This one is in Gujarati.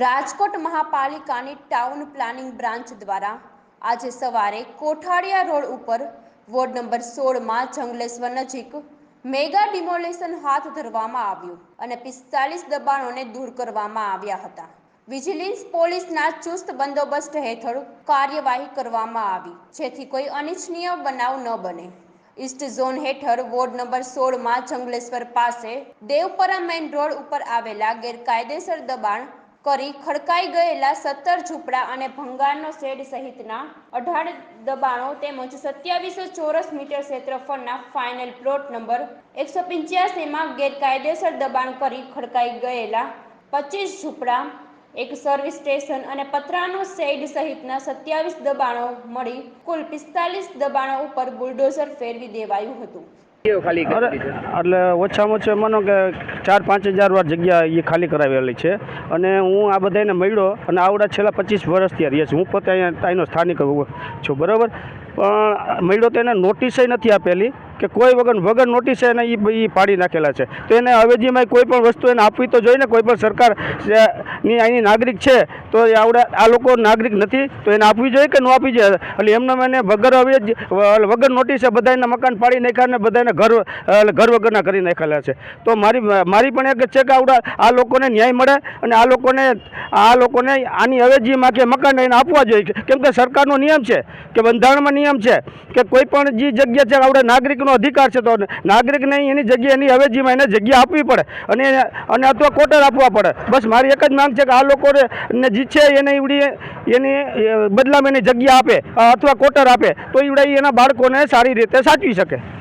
રાજકોટ મહાપાલિકાની ટાઉન પ્લાનિંગ બ્રાન્ચ દ્વારા આજે સવારે કોઠાડિયા રોડ ઉપર વોર્ડ નંબર સોળમાં જંગલેશ્વર નજીક મેગા ડિમોલેશન હાથ ધરવામાં આવ્યું અને પિસ્તાલીસ દબાણોને દૂર કરવામાં આવ્યા હતા. વિજિલન્સ પોલીસના ચુસ્ત બંદોબસ્ત હેઠળ કાર્યવાહી કરવામાં આવી, જેથી કોઈ અનિચ્છનીય બનાવ ન બને. ઈસ્ટ ઝોન હેઠળ વોર્ડ નંબર સોળમાં જંગલેશ્વર પાસે દેવપરા મેઇન રોડ ઉપર આવેલા ગેરકાયદેસર દબાણ કરી ખડકાઈ ગયેલા સત્તર ઝૂંપડા અને ભંગારનો શેડ સહિતના અઢાર દબાણો તેમજ સત્યાવીસો ચોરસ મીટર ક્ષેત્રફળના ફાઇનલ પ્લોટ નંબર એકસો પંચ્યાસીમાં ગેરકાયદેસર દબાણ કરી ખડકાઈ ગયેલા પચીસ ઝૂંપડા, એક સર્વિસ સ્ટેશન અને પતરાનો શેડ સહિતના સત્યાવીસ દબાણો મળી કુલ પિસ્તાલીસ દબાણો ઉપર બુલડોઝર ફેરવી દેવાયું હતું. ખાલી એટલે ઓછામાં ઓછા માનો કે ચાર પાંચ હજાર વાર જગ્યા એ ખાલી કરાવેલી છે. અને હું આ બધાને મળ્યો અને આવડા છેલ્લા પચીસ વર્ષથી રહીએ છું. હું પોતે અહીંયા અહીંનો સ્થાનિક છું બરાબર? પણ મળ્યો તો એને નોટિસે નથી આપેલી. કે કોઈ વગર વગર નોટિસે એને એ પાડી નાખેલા છે. તો એને અવેજીમાં કોઈ પણ વસ્તુ એને આપવી તો જોઈએ ને, કોઈ પણ સરકારની અહીંની નાગરિક છે, તો એ આવડે આ લોકો નાગરિક નથી, તો એને આપવી જોઈએ કે ન આપવી જોઈએ? એટલે એમને મને વગર અવેજ વગર નોટિસે બધાના મકાન પાડી નાખ્યા ને બધાને ઘર ઘર વગરના કરી નાખેલા છે. તો મારી મારી પણ એક છે કે આવડા આ લોકોને ન્યાય મળે અને આ લોકોને આ લોકોને આની અવેજીમાં કે મકાન એને આપવા જોઈએ. કેમ કે સરકારનો નિયમ છે, કે બંધારણમાં નિયમ છે, કે કોઈ પણ જે જગ્યા છે, આવડે નાગરિકનો અધિકાર છે તો નાગરિકને એની જગ્યા, એની અવેજીમાં એને જગ્યા આપવી પડે અને અને અથવા કોટર આપવા પડે. બસ મારી એક જ માંગ છે કે આ લોકોને ને જે છે એને ઈવડી એની બદલામાં એની જગ્યા આપે, અથવા કોટર આપે, તો ઈવડે એના બાળકોને સારી રીતે સાચવી શકે.